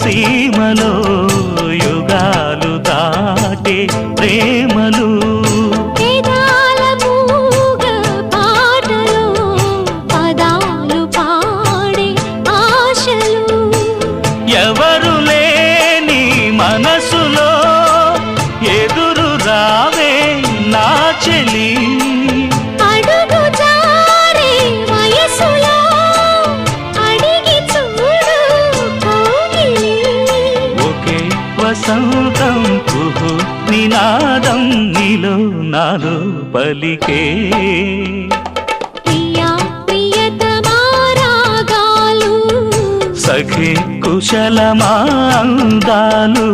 సీమలో యుగాలు దాటే ప్రేమలు సంతం కుహు నినాదం నీలో నాలో పలికే. సఖే కుశలమా అందాలు